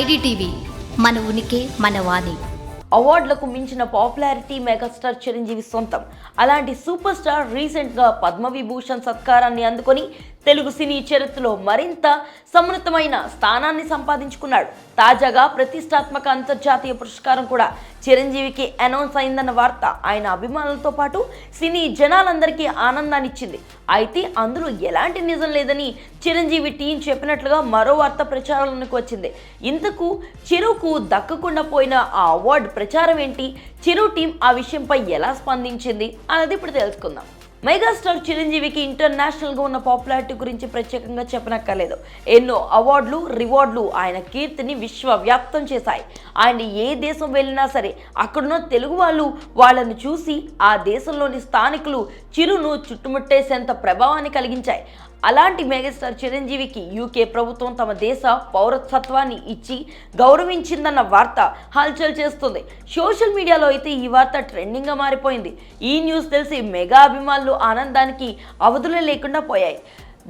IDTV మన ఉనికి మన వాణి. అవార్డులకు మించిన పాపులారిటీ మెగాస్టార్ చిరంజీవి సొంతం. అలాంటి సూపర్ స్టార్ రీసెంట్గా పద్మవిభూషణ్ సత్కారాన్ని అందుకొని తెలుగు సినీ చరిత్రలో మరింత సమృద్ధమైన స్థానాన్ని సంపాదించుకున్నాడు. తాజాగా ప్రతిష్టాత్మక అంతర్జాతీయ పురస్కారం కూడా చిరంజీవికి అనౌన్స్ అయిందన్న వార్త ఆయన అభిమానులతో పాటు సినీ జనాలందరికీ ఆనందాన్నిచ్చింది. అయితే అందులో ఎలాంటి నిజం లేదని చిరంజీవి టీం చెప్పినట్లుగా మరో వార్త ప్రచారంలోకి వచ్చింది. ఇంతకు చిరుకు దక్కకుండా పోయిన ఆ అవార్డు ప్రచారం ఏంటి? చిరు టీం ఆ విషయంపై ఎలా స్పందించింది? అన్నది ఇప్పుడు తెలుసుకుందాం. మెగాస్టార్ చిరంజీవికి ఇంటర్నేషనల్గా ఉన్న పాపులారిటీ గురించి ప్రత్యేకంగా చెప్పనక్కర్లేదు. ఎన్నో అవార్డులు రివార్డులు ఆయన కీర్తిని విశ్వవ్యాప్తం చేశాయి. ఆయన ఏ దేశం వెళ్ళినా సరే అక్కడున్న తెలుగు వాళ్ళు వాళ్ళను చూసి ఆ దేశంలోని స్థానికులు చిరును చుట్టుముట్టేసేంత ప్రభావాన్ని కలిగించాయి. అలాంటి మెగాస్టార్ చిరంజీవికి యూకే ప్రభుత్వం తమ దేశ పౌరసత్వాన్ని ఇచ్చి గౌరవించిందన్న వార్త హల్చల్ చేస్తుంది. సోషల్ మీడియాలో అయితే ఈ వార్త ట్రెండింగ్గా మారిపోయింది. ఈ న్యూస్ తెలిసి మెగా అభిమానులు ఆనందానికి అవధులు లేకుండా పోయాయి.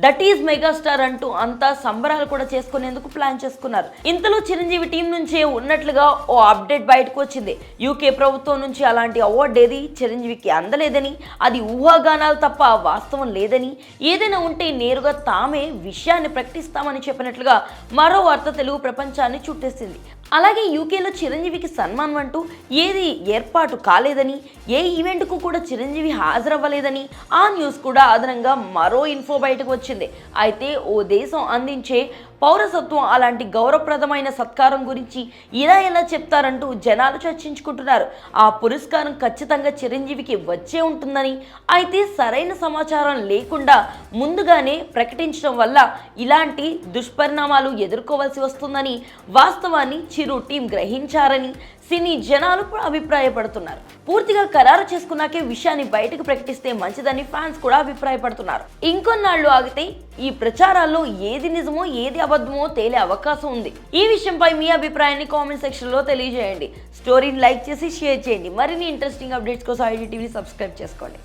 దట్ ఈజ్ మెగాస్టార్ అంటూ అంతా సంబరాలు కూడా చేసుకునేందుకు ప్లాన్ చేసుకున్నారు. ఇంతలో చిరంజీవి టీం నుంచే ఉన్నట్లుగా ఓ అప్డేట్ బయటకు వచ్చింది. యూకే ప్రభుత్వం నుంచి అలాంటి అవార్డు ఏది చిరంజీవికి అందలేదని అది ఊహాగానాలు తప్ప వాస్తవం లేదని ఏదైనా ఉంటే నేరుగా తామే విషయాన్ని ప్రకటిస్తామని చెప్పినట్లుగా మరో వార్త తెలుగు ప్రపంచాన్ని చుట్టేసింది. అలాగే యూకేలో చిరంజీవికి సన్మానం అంటూ ఏది ఏర్పాటు కాలేదని ఏ ఈవెంట్కు కూడా చిరంజీవి హాజరవ్వలేదని ఆ న్యూస్ కూడా అదనంగా మరో ఇన్ఫో బయటకు వచ్చింది. అయితే ఓ దేశం అందించే పౌరసత్వం అలాంటి గౌరవప్రదమైన సత్కారం గురించి ఇలా ఎలా చెప్తారంటూ జనాలు చర్చించుకుంటున్నారు. ఆ పురస్కారం ఖచ్చితంగా చిరంజీవికి వచ్చే ఉంటుందని అయితే సరైన సమాచారం లేకుండా ముందుగానే ప్రకటించడం వల్ల ఇలాంటి దుష్పరిణామాలు ఎదుర్కోవాల్సి వస్తుందని వాస్తవాన్ని చిరు టీం గ్రహించారని సినీ జనాలు కూడా అభిప్రాయపడుతున్నారు. పూర్తిగా ఖరారు చేసుకున్నాకే విషయాన్ని బయటకు ప్రకటిస్తే మంచిదని ఫ్యాన్స్ కూడా అభిప్రాయపడుతున్నారు. ఇంకొన్నాళ్ళు ఆగితే ఈ ప్రచారాల్లో ఏది నిజమో ఏది అబద్ధమో తేలే అవకాశం ఉంది. ఈ విషయంపై మీ అభిప్రాయాన్ని కామెంట్ సెక్షన్లో తెలియజేయండి. స్టోరీని లైక్ చేసి షేర్ చేయండి. మరిన్ని ఇంట్రెస్టింగ్ అప్డేట్స్ కోసం ఐడి టీవీ సబ్స్క్రైబ్ చేసుకోండి.